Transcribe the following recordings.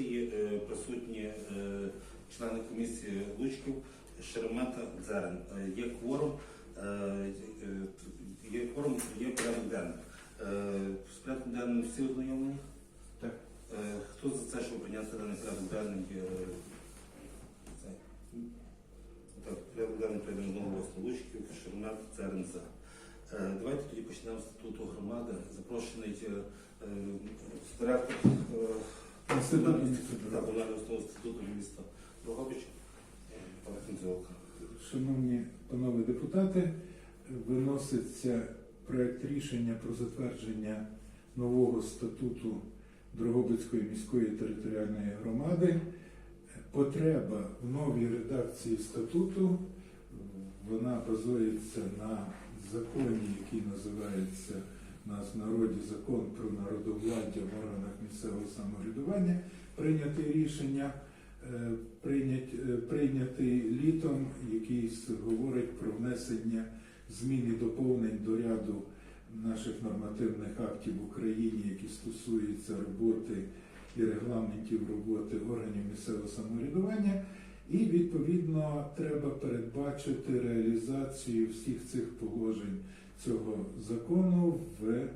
комісії е, присутні е, члени комісії Лучків, Шеремета, Дзерен. Е, Є кворум, є кворум, є порядок денний. З порядком денним всі ознайомлені? Так. Хто за це, щоб прийняти даний порядок денний? Так, порядок денний прийде одноголосно. Лучків, Шеремет, Дзерен за. Давайте тоді почнемо з статуту громади. Запрошений е, директор Інститут так, комунального статуту міста Дрогобич, е, пан. Шановні панове депутати, виноситься проект рішення про затвердження нового статуту Дрогобицької міської територіальної громади. Потреба в новій редакції статуту вона базується на законі, який називається нас в народі закон про народовладдя в органах місцевого самоврядування. Прийняте рішення е, е, прийнятий літом, який говорить про внесення змін і доповнень до ряду наших нормативних актів в Україні, які стосуються роботи і регламентів роботи органів місцевого самоврядування. І відповідно треба передбачити реалізацію всіх цих положень цього закону в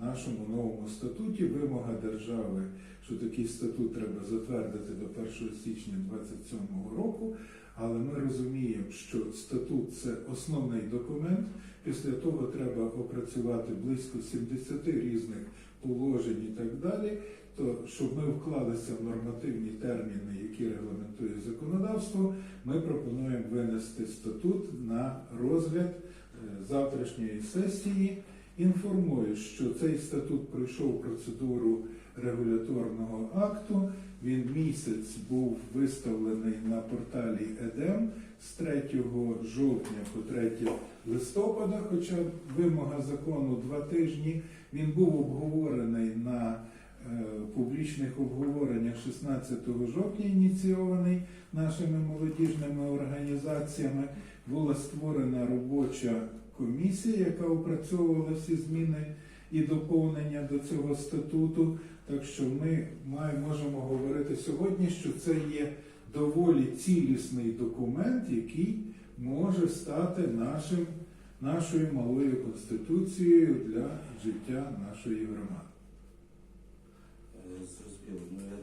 нашому новому статуті. Вимога держави, що такий статут треба затвердити до 1 січня 2027 року. Але ми розуміємо, що статут це основний документ. Після того треба опрацювати близько 70 різних положень і так далі. То щоб ми вклалися в нормативні терміни, які регламентує законодавство, ми пропонуємо винести статут на розгляд завтрашньої сесії. Інформую, що цей статут пройшов процедуру регуляторного акту. Він місяць був виставлений на порталі ЕДЕМ з 3 жовтня по 3 листопада, хоча вимога закону два тижні. Він був обговорений на е, публічних обговореннях 16 жовтня, ініційований нашими молодіжними організаціями. Була створена робоча комісія, яка опрацьовувала всі зміни і доповнення до цього статуту. Так що ми можемо говорити сьогодні, що це є доволі цілісний документ, який може стати нашим, нашою малою конституцією для життя нашої громади. Е, Зрозуміло,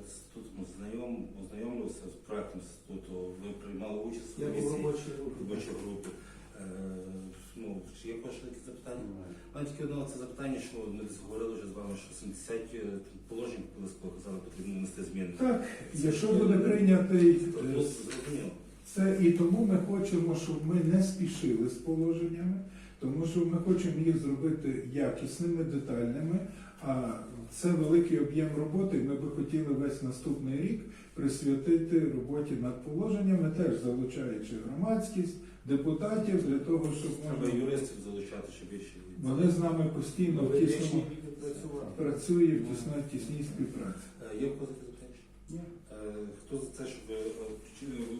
з знайом, ознайомлювався з проектом статуту. Ви приймали участь в Я був комісії робочій групі. робочої групи. Е, Ну, чи є кошти такі запитання? У мене тільки одне це запитання, що ми десь говорили вже з вами, що 70 е, положень, коли сказали, потрібно внести зміни. Так, якщо буде прийнятий Тобто, е, зрозуміло. Це і тому ми хочемо, щоб ми не спішили з положеннями, тому що ми хочемо їх зробити якісними, детальними. А це великий об'єм роботи. і Ми би хотіли весь наступний рік присвятити роботі над положеннями, теж залучаючи громадськість, депутатів для того, щоб Треба можна юристів залучати ще більше. вони з нами постійно в тісному працює в тісній тісній співпраці. Е, Є в когось таке запитання? Ні. Е, Хто за це, щоб е,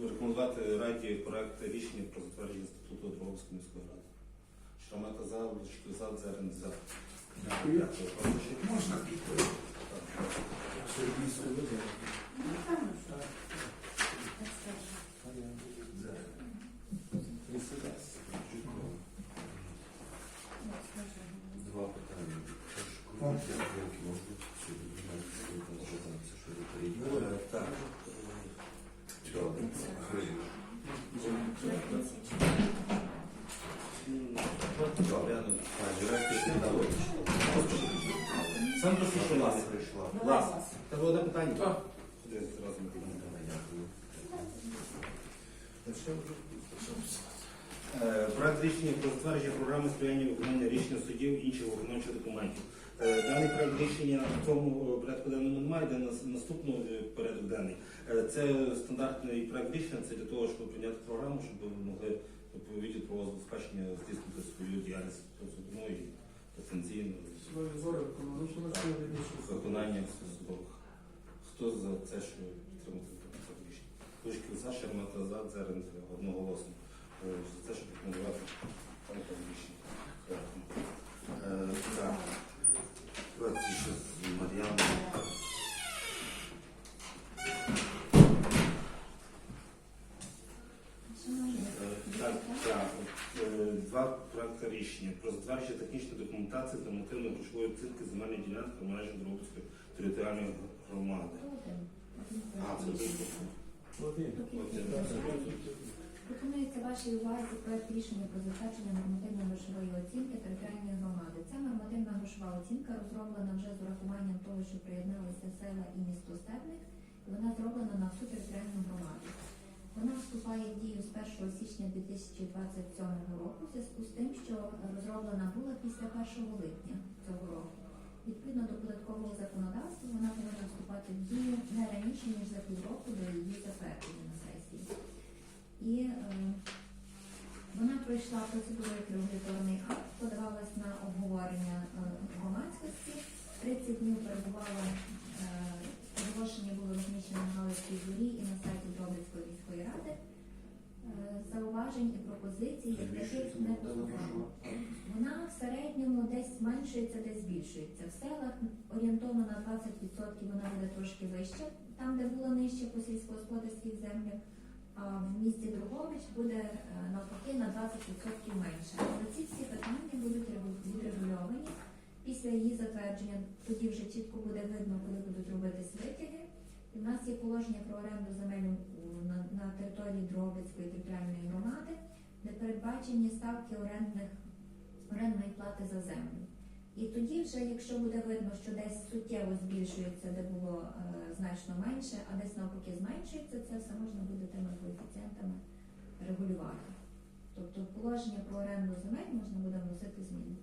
рекомендувати Раді проект рішення про затвердження статуту Дрогобської міської ради? Шрамата за, Лучко за, Дзерен за. Дякую. Пане Два питання. О. Е, Так. Сам просто що лас. Лас. Це було одне питання? Так. Е, Проект рішення про затвердження програми сприяння виконання рішення судів і інших виконавчих документів. Е, Даний проект рішення в цьому е, порядку денному немає, де нас- наступний порядок денний. Це стандартний проект рішення, це для того, щоб прийняти програму, щоб ви могли відповіді про забезпечення здійснити свою діяльність тому і виконано. Ну, що це вирішує. виконання судових. Хто за це, що підтримати рішення? Точки за, Шермата за, Дзерен одноголосно. Е, За те, щоб рекомендувати проект рішення. Е, Так. Давайте ще з Мар'яною. Так, е, два проекти рішення про затвердження технічної документації та мотивної грошової оцінки земельної ділянки в межах Дробицької територіальної громади. А, це Пропонується вашій увазі проект рішення про затвердження нормативної грошової оцінки територіальної громади. Ця нормативна грошова оцінка розроблена вже з урахуванням того, що приєдналися села і місто Стебник, і вона зроблена на всю територіальну громаду. Вона вступає в дію з 1 січня 2027 року, в зв'язку з тим, що розроблена була після 1 липня цього року. Відповідно до податкового законодавства вона повинна вступати в дію не раніше, ніж за півроку до її затвердження на сесії. І е, вона пройшла процедуру як регуляторний акт, подавалась на обговорення е, громадськості. 30 днів перебувала е, оголошення було розміщено на Галицькій зорі і на сайті Дробицької міської ради. Е, Зауважень і пропозицій таких не поступало. Вона в середньому десь зменшується, десь збільшується. В селах орієнтовно на 20% вона буде трошки вища, там, де була нижче по сільськогосподарських землях. А в місті Другович буде е, навпаки на 20% менше. Але ці всі питання будуть регу- відрегульовані після її затвердження. Тоді вже чітко буде видно, коли будуть робитись витяги. І в нас є положення про оренду земель на, на території Дробицької територіальної громади, де передбачені ставки орендних орендної плати за землю. І тоді, вже, якщо буде видно, що десь суттєво збільшується, де було е, значно менше, а десь навпаки зменшується, це все можна буде тими коефіцієнтами регулювати. Тобто положення про оренду земель можна буде вносити зміни.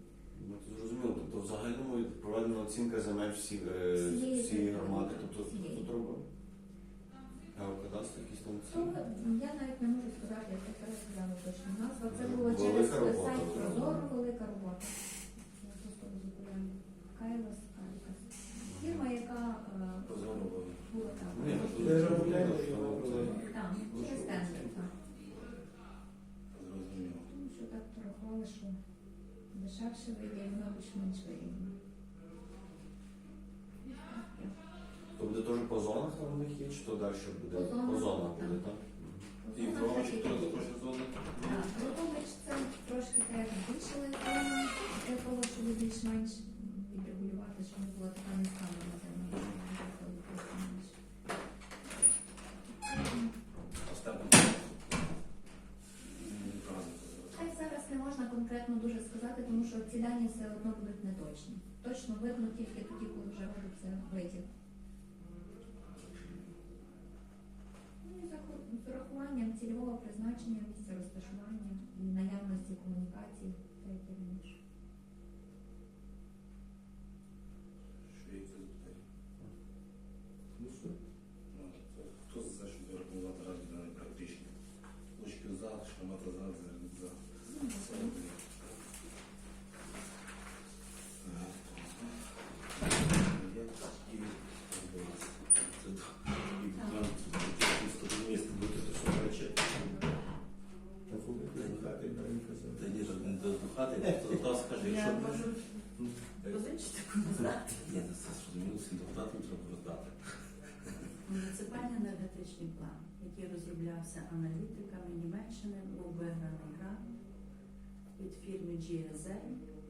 Ну, це зрозуміло. Тобто в загальному проведена оцінка земель всіх е, Всієї громади. Тобто Всієї. тут робимо. Геокадастр якісь там То ці. я навіть не можу сказати, як це сказала точно назва. Це Ну, було велика через робота, сайт це Прозоро, велика робота. Я просто розумію. Кайлас, Кайлас. Фірма, яка е, була там. Ні, ну, тут що це- робили. Там, через тендер, так. Зрозуміло. Тому що так порахували, що дешевше вийде, і воно більш-менш вигідно. То буде теж по зонах там у них є, чи то далі буде По зонах, по зонах так. буде, так? І в Дробичі теж також зони. Так, Рухович це трошки треба більше зону для того, щоб більш-менш відрегулювати, щоб не була така низька нормативна грошова просто менше. Остапу. Неправильно казав. Так зараз не можна конкретно дуже сказати, тому що ці дані все одно будуть неточні. Точно видно тільки тоді, коли вже робиться витяг. Ну з урахуванням цільового призначення, місця розташування і наявності комунікацій та таке інше. Що є це запитання? Ну, що? Ну, це Хто за те, щоб рекомендувати раді даний проект рішення? Лучки за, Шамата за, Зерник за. Ну, дякую. Та коли депутати далі казали. Я можу позичити роздати. Муніципальний енергетичний план, який розроблявся аналітиками Німеччини, був виграний грант від фірми GSA.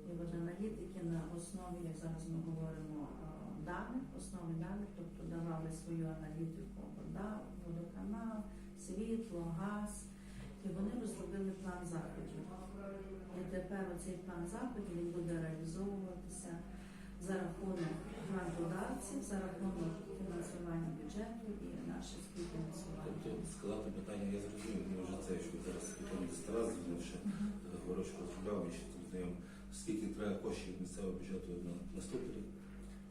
І от аналітики на основі, як зараз ми говоримо, е, даних, основи даних, тобто давали свою аналітику вода, водоканал, світло, газ. І вони розробили план заходів. І тепер оцей план заходів він буде реалізовуватися за рахунок грантодавців, за рахунок фінансування бюджету і наше співфінансування. Тобто сказати питання, я зрозумів, ми вже це, що зараз говорив, що розробляв, і ще тут знаємо, скільки треба коштів місцевого бюджету на наступний рік,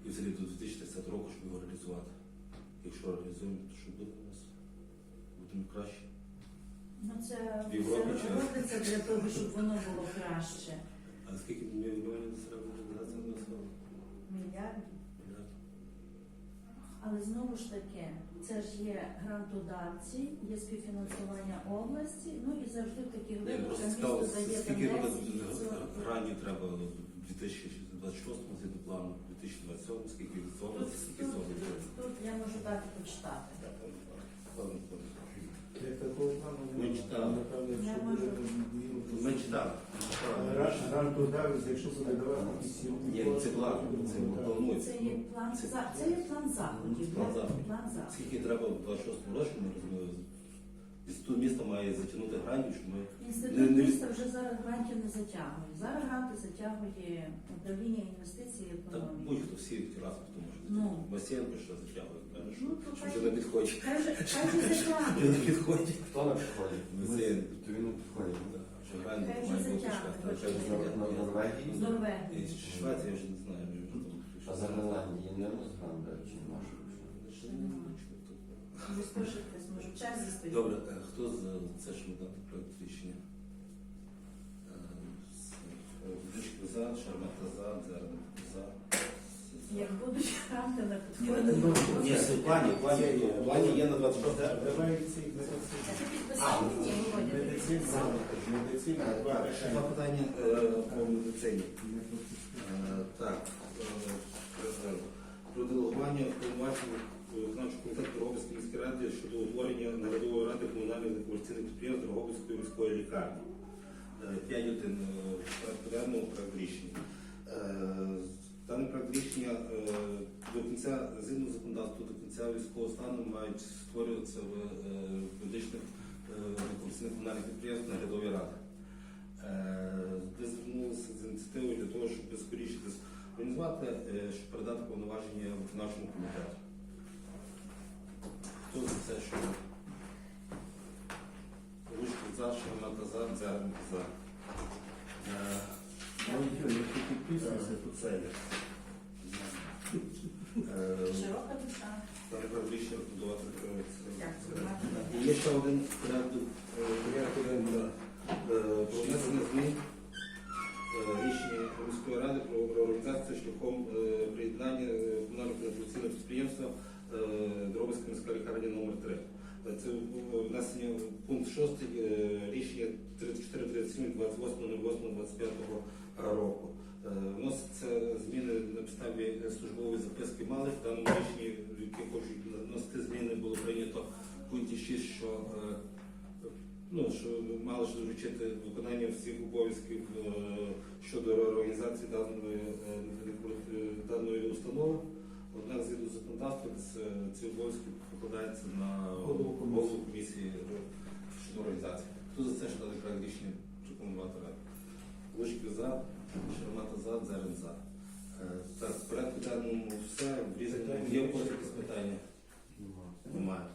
і взагалі до 2030 року, щоб його реалізувати. Якщо реалізуємо, то що буде у нас? Будемо краще. Ну це все робиться для того, щоб воно було краще. А скільки мільйонів на себе реалізація на себе? Мільярдів. Але знову ж таки, це ж є грантодавці, є співфінансування області, ну і завжди в таких Я випадках місто дає скільки 10%. треба у 2026 згідно плану, 2027, скільки відсотків, скільки зовсім. тут я можу дати почитати. Ладно, ладно. Як такого плану Ми немає. читали. Напевно, Я якщо можу. буде, він Так. Ранку вдариться, якщо буде давати якісь Ні, це план, це планується. Це є план Це- за це є план заходів. План да? заходів. План заходів. Скільки треба в 26-му році, ми розуміємо, інститут міста має затягнути грантів, щоб ми Інститут Не- не- міста вже зараз грантів не затягує. Зараз гранти затягує управління інвестицій і так економіки. будь-хто всі ті раз, тому що Ну. Басєнко що затягує, каже, що, Ну, то що хай- вже не підходить. Хай же хай же затягує. Вже не підходить. Хто? Басейн. То він не підходить. Що Має бути. Норвегії? З Норвегії. Я вже не знаю. А за Гренландії не у чи тут. Ви черзі. Добре, а хто за це, щоб дати проект рішення? Е, з- е, за, Шармата за, Дзерна за. Як будуть гранти на Ну. Ні, в плані, в плані, в плані є на 26 Давай ці Це підписали ні, Володя? медицина, медицина, два рішення. питання е, по медицині. Е, Так, е, про делегування повноважень виконавчого комітету Дрогобицької міської ради щодо утворення наглядової ради комунальних некомерційних підприємств Дрогобицької міської лікарні. 5.1 порядного проект рішення. Е, Даний проект е, до кінця зимного законодавства, до кінця військового стану мають створюватися в медичних е, комунальних підприємств наглядові ради. Е, Ми звернулися з ініціативою для того, щоб скоріше організувати, щоб передати повноваження виконавчому комітету. Хто за це, що Ручки за, Шармата за, Дзерник за. Широка душа. Є ще один порядок е, е, про внесення змін е, рішення міської ради про організацію шляхом приєднання комунального комунікаційного підприємства Дробицька міська лікарня номер 3 Це внесення пункт 6 е, рішення 3437 28.08.25 року. Е, Вносяться зміни на підставі службової записки малих. В даному рішенні, які хочуть вносити зміни, було прийнято в пункті 6, що, е, ну, що мали ж доручити виконання всіх обов'язків е, щодо організації даної, даної установи. Однак згідно з законодавства ці обов'язки покладаються на Голову комісії. щодо організації. Хто за це, що дане проект рішення рекомендувати ради? Лишки за, Шармата за, Дзерен за. Е, Так, в порядку денному все. В різному є когось якісь питання? Немає.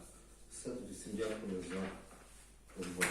Все, тоді всім дякую за роботу.